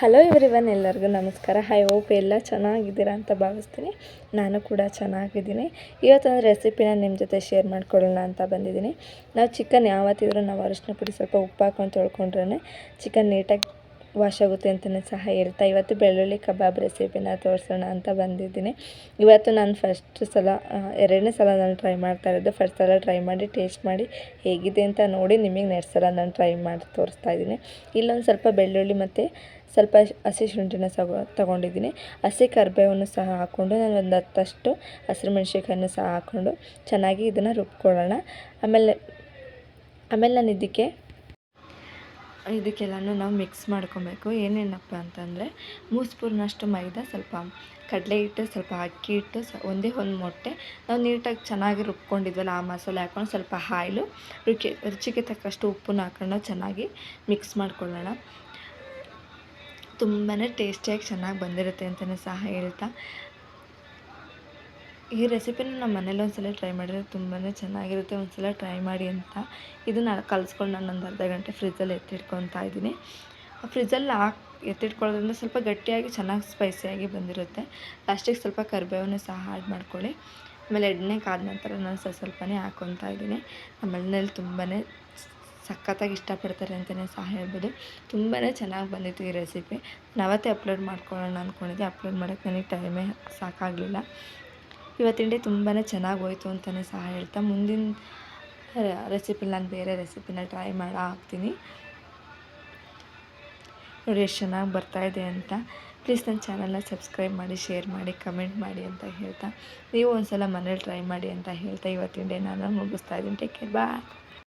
Hello ಇವ್ರಿವನ್ ಎಲ್ಲರಿಗೂ ನಮಸ್ಕಾರ. High hope ಎಲ್ಲ ಚೆನ್ನಾಗಿದ್ದೀರಾ ಅಂತ ಭಾವಿಸ್ತೀನಿ. ನಾನು ಕೂಡ ಚೆನ್ನಾಗಿದ್ದೀನಿ. ಇವತ್ತೊಂದು ರೆಸಿಪಿನ ನಿಮ್ಮ ಜೊತೆ ಶೇರ್ ಮಾಡ್ಕೊಳ್ಳೋಣ ಅಂತ ಬಂದಿದ್ದೀನಿ. ನಾವು ಚಿಕನ್ ಯಾವತ್ತಿದ್ರೂ ನಾವು ಅರಿಶಿನ ಪುಡಿ ಸ್ವಲ್ಪ ಉಪ್ಪು ಹಾಕೊಂಡು ತೊಳ್ಕೊಂಡ್ರೆ ಚಿಕನ್ ನೀಟಾಗಿ ವಾಶ್ ಆಗುತ್ತೆ ಅಂತಲೇ ಸಹ ಹೇಳ್ತಾ, ಇವತ್ತು ಬೆಳ್ಳುಳ್ಳಿ ಕಬಾಬ್ ರೆಸಿಪಿನ ತೋರಿಸೋಣ ಅಂತ ಬಂದಿದ್ದೀನಿ. ಇವತ್ತು ನಾನು ಫಸ್ಟ್ ಸಲ ಎರಡನೇ ಸಲ ನಾನು ಟ್ರೈ ಮಾಡ್ತಾ ಇರೋದು. ಫಸ್ಟ್ ಸಲ ಟ್ರೈ ಮಾಡಿ ಟೇಸ್ಟ್ ಮಾಡಿ ಹೇಗಿದೆ ಅಂತ ನೋಡಿ ನಿಮಗೆ ನೆಕ್ಸ್ಟ್ ಸಲ ನಾನು ಟ್ರೈ ಮಾಡಿ, ತೋರಿಸ್ತಾ ಇದ್ದೀನಿ. ಇಲ್ಲೊಂದು ಸ್ವಲ್ಪ ಬೆಳ್ಳುಳ್ಳಿ ಮತ್ತು ಸ್ವಲ್ಪ ಹಸಿ ಶುಂಠಿನ ಸಹ ತೊಗೊಂಡಿದ್ದೀನಿ. ಹಸಿ ಕರಿಬೇವನ್ನು ಸಹ ಹಾಕ್ಕೊಂಡು ನಾನು ಒಂದು ಹತ್ತಷ್ಟು ಹಸಿರು ಮೆಣಸಿಕಾಯನ್ನು ಸಹ ಹಾಕ್ಕೊಂಡು ಚೆನ್ನಾಗಿ ಇದನ್ನು ರುಬ್ಕೊಳ್ಳೋಣ. ಆಮೇಲೆ ಆಮೇಲೆ ನಾನು ಇದಕ್ಕೆ ಇದಕ್ಕೆಲ್ಲನೂ ನಾವು ಮಿಕ್ಸ್ ಮಾಡ್ಕೊಬೇಕು. ಏನೇನಪ್ಪ ಅಂತಂದರೆ ಮೂರು ಸ್ಪೂನಷ್ಟು ಮೈದಾ ಸ್ವಲ್ಪ ಕಡಲೆ ಹಿಟ್ಟು, ಸ್ವಲ್ಪ ಅಕ್ಕಿ ಹಿಟ್ಟು, ಸ ಒಂದೇ ಒಂದು ಮೊಟ್ಟೆ. ನಾವು ನೀಟಾಗಿ ಚೆನ್ನಾಗಿ ರುಬ್ಕೊಂಡಿದ್ವಲ್ಲ ಆ ಮಸಾಲೆ ಹಾಕೊಂಡು ಸ್ವಲ್ಪ ಆಯಿಲು ರುಚಿ, ರುಚಿಗೆ ತಕ್ಕಷ್ಟು ಉಪ್ಪನ್ನ ಹಾಕೊಂಡು ಚೆನ್ನಾಗಿ ಮಿಕ್ಸ್ ಮಾಡ್ಕೊಳ್ಳೋಣ. ತುಂಬಾ ಟೇಸ್ಟಿಯಾಗಿ ಚೆನ್ನಾಗಿ ಬಂದಿರುತ್ತೆ ಅಂತಲೇ ಸಹ ಹೇಳ್ತಾ. ಈ ರೆಸಿಪಿನ ನಮ್ಮ ಮನೇಲಿ ಒಂದ್ಸಲ ಟ್ರೈ ಮಾಡಿದ್ರೆ ತುಂಬಾ ಚೆನ್ನಾಗಿರುತ್ತೆ. ಒಂದ್ಸಲ ಟ್ರೈ ಮಾಡಿ ಅಂತ ಇದನ್ನು ಕಲಿಸ್ಕೊಂಡು ನಾನು ಒಂದು ಅರ್ಧ ಗಂಟೆ ಫ್ರಿಜ್ಜಲ್ಲಿ ಎತ್ತಿಟ್ಕೊತಾ ಇದ್ದೀನಿ. ಫ್ರಿಜ್ಜಲ್ಲಿ ಹಾಕಿ, ಎತ್ತಿಟ್ಕೊಳ್ಳೋದ್ರಿಂದ ಸ್ವಲ್ಪ ಗಟ್ಟಿಯಾಗಿ ಚೆನ್ನಾಗಿ ಸ್ಪೈಸಿಯಾಗಿ ಬಂದಿರುತ್ತೆ. ಲಾಸ್ಟಿಗೆ ಸ್ವಲ್ಪ ಕರಿಬೇವನ್ನು ಸಹ ಆ್ಯಡ್ ಮಾಡ್ಕೊಳ್ಳಿ. ಆಮೇಲೆ ಎಣ್ಣೆ ಕಾದ ನಂತರ ನಾನು ಸ್ವಲ್ಪ ಸ್ವಲ್ಪನೇ ಹಾಕ್ಕೊತಾ ಇದ್ದೀನಿ. ನಮ್ಮ ಮನೇಲಿ ತುಂಬಾ ಸಖತ್ತಾಗಿ ಇಷ್ಟಪಡ್ತಾರೆ ಅಂತಲೇ ಸಹ ಹೇಳ್ಬೋದು. ತುಂಬಾ ಚೆನ್ನಾಗಿ ಬಂದಿತ್ತು ಈ ರೆಸಿಪಿ. ನಾವತ್ತೇ ಅಪ್ಲೋಡ್ ಮಾಡ್ಕೊಳ್ಳೋಣ ಅಂದ್ಕೊಂಡಿದ್ದೆ ಅಪ್ಲೋಡ್ ಮಾಡೋಕ್ಕೆ ನನಗೆ ಟೈಮೇ ಸಾಕಾಗಲಿಲ್ಲ. ಇವತ್ತಿನ ಡೇ ತುಂಬಾ ಚೆನ್ನಾಗಿ ಹೋಯ್ತು ಅಂತಲೇ ಸಹ ಹೇಳ್ತಾ, ಮುಂದಿನ ರೆಸಿಪಿ ನಾನು ಬೇರೆ ರೆಸಿಪಿನ ಟ್ರೈ ಮಾಡಿ, ಹಾಕ್ತೀನಿ. ನೋಡಿ ಎಷ್ಟು ಚೆನ್ನಾಗಿ ಬರ್ತಾಯಿದೆ ಅಂತ. ಪ್ಲೀಸ್ ನನ್ನ ಚಾನಲ್ನ ಸಬ್ಸ್ಕ್ರೈಬ್ ಮಾಡಿ, ಶೇರ್ ಮಾಡಿ, ಕಮೆಂಟ್ ಮಾಡಿ ಅಂತ ಹೇಳ್ತಾ, ನೀವು ಒಂದು ಸಲ ಮನೇಲಿ ಟ್ರೈ ಮಾಡಿ ಅಂತ ಹೇಳ್ತಾ, ಇವತ್ತಿನ ಡೇ ನಾನು ಮುಗಿಸ್ತಾ ಇದ್ದೀನಿ. Take care, bye.